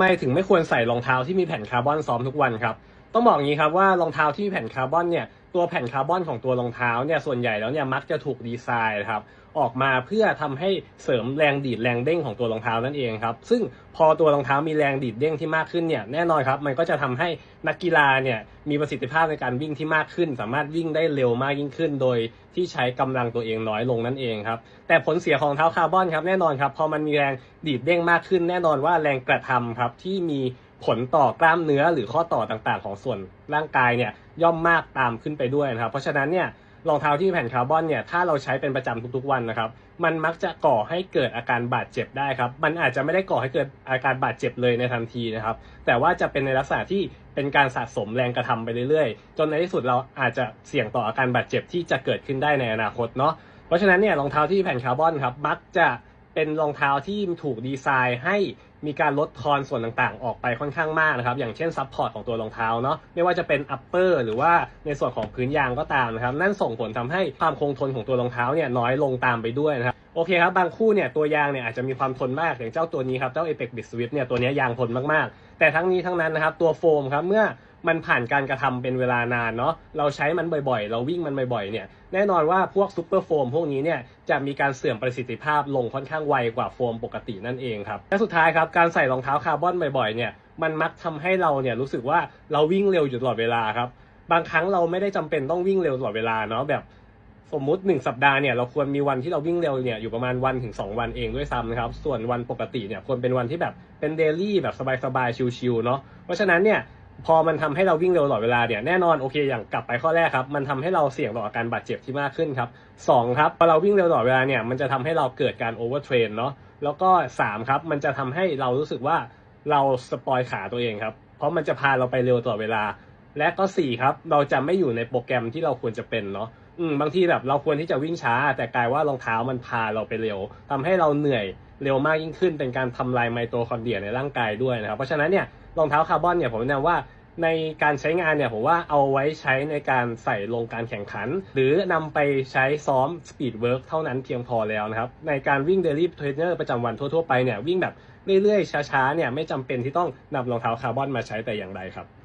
ำไมถึงไม่ควรใส่รองเท้าที่มีแผ่นคาร์บอนซ้อมทุกวันครับ ต้องบอกอย่างนี้ครับว่ารองเท้าที่มีแผ่นคาร์บอนเนี่ยตัวแผ่นคาร์บอนของตัวรองเท้าเนี่ยส่วนใหญ่แล้วเนี่ยมักจะถูกดีไซน์ครับออกมาเพื่อทำให้เสริมแรงดีดแรงเด้งของตัวรองเท้านั่นเองครับซึ่งพอตัวรองเท้ามีแรงดีดเด้งที่มากขึ้นเนี่ยแน่นอนครับมันก็จะทำให้นักกีฬาเนี่ยมีประสิทธิภาพในการวิ่งที่มากขึ้น สามารถวิ่งได้เร็วมากยิ่งขึ้น โดยที่ใช้กำลังตัวเองน้อยลงนั่นเองครับแต่ผลเสียของเท้าคาร์บอนครับแน่นอนครับพอมันมีแรงดีดเด้งมากขึ้น แน่นอนว่าแรงกระทำครับที่มี ผลต่อกล้ามเนื้อหรือข้อต่อต่างๆ ของส่วนร่างกายเนี่ยย่อมมากตามขึ้นไปด้วยนะครับ เพราะฉะนั้นเนี่ยรองเท้าที่แผ่นคาร์บอนเนี่ยถ้าเราใช้เป็นประจำทุกๆวันนะครับ มันมักจะก่อให้เกิดอาการบาดเจ็บได้ครับ มันอาจจะไม่ได้ก่อให้เกิดอาการบาดเจ็บเลยในทันทีนะครับ แต่ว่าจะเป็นในลักษณะที่เป็นการสะสมแรงกระทำไปเรื่อยๆ จนในที่สุดเราอาจจะเสี่ยงต่ออาการบาดเจ็บที่จะเกิดขึ้นได้ในอนาคตเนาะเพราะฉะนั้นเนี่ยรองเท้าที่แผ่นคาร์บอนครับมักจะ เป็นรองเท้าที่ถูกดีไซน์ให้มีการลดทอนส่วนต่างๆ ออกไปค่อนข้างมากนะครับ อย่างเช่นซับพอร์ตของตัวรองเท้าเนาะไม่ว่าจะเป็นอัปเปอร์หรือว่าในส่วนของพื้นยางก็ตามนะครับ นั่นส่งผลทำให้ความคงทนของตัวรองเท้าเนี่ยน้อยลงตามไปด้วยนะครับโอเคครับ บางคู่เนี่ยตัวยางเนี่ยอาจจะมีความทนมากอย่างเจ้าตัวนี้ครับเจ้า Apex Bit Swift เนี่ยตัวนี้ยางทนมากๆ แต่ทั้งนี้ทั้งนั้นนะครับตัวโฟมครับเมื่อ มันผ่านการกระทำเป็นเวลานานเนาะเราใช้มันบ่อยๆ เราวิ่งมันบ่อยๆเนี่ยแน่นอนว่าพวกซูเปอร์โฟมพวกนี้เนี่ยจะมีการเสื่อมประสิทธิภาพลงค่อนข้างไวกว่าโฟมปกตินั่นเองครับและสุดท้ายครับการใส่รองเท้าคาร์บอนบ่อยๆเนี่ยมันมักทำให้เราเนี่ยรู้สึกว่าเราวิ่งเร็วอยู่ตลอดเวลาครับบางครั้งเราไม่ได้จำเป็นต้องวิ่งเร็วตลอดเวลาเนาะแบบสมมุติ 1 สัปดาห์เนี่ยเราควรมีวันที่เราวิ่งเร็วเนี่ยอยู่ประมาณวันถึง 2 วันเองด้วยซ้ำนะครับ ส่วนวันปกติเนี่ยควรเป็นวันที่แบบเป็นเดลี่แบบสบายๆชิลๆเนาะเพราะฉะนั้นเนี่ย พอมันทำให้เราวิ่งเร็วตลอดเวลาเนี่ยแน่นอนโอเคอย่างกลับไปข้อแรกครับมันทำให้เราเสี่ยงต่ออาการบาดเจ็บที่มากขึ้นครับสองครับพอเราวิ่งเร็วตลอดเวลาเนี่ยมันจะทำให้เราเกิดการโอเวอร์เทรนเนาะแล้วก็สามครับมันจะทำให้เรารู้สึกว่าเราสปอยขาตัวเองครับเพราะมันจะพาเราไปเร็วตลอดเวลา และก็สี่ครับเราจะไม่อยู่ในโปรแกรมที่เราควรจะเป็นเนาะอืมบางทีแบบเราควรที่จะวิ่งช้า แต่กลายว่ารองเท้ามันพาเราไปเร็วทำให้เราเหนื่อยเร็วมากยิ่งขึ้น เป็นการทำลายไมโตคอนเดรียในร่างกายด้วยนะครับ เพราะฉะนั้นเนี่ยรองเท้าคาร์บอนเนี่ยผมแนะนำว่าในการใช้งานเนี่ยผมว่าเอาไว้ใช้ในการใส่ลงการแข่งขัน หรือนำไปใช้ซ้อมสปีดเวิร์กเท่านั้นเพียงพอแล้วนะครับ ในการวิ่งเดลี่เทรนเนอร์ประจำวันทั่วๆไปเนี่ยวิ่งแบบเรื่อยๆ ช้าๆเนี่ยไม่จำเป็นที่ต้องนำรองเท้าคาร์บอนมาใช้แต่อย่างใดครับ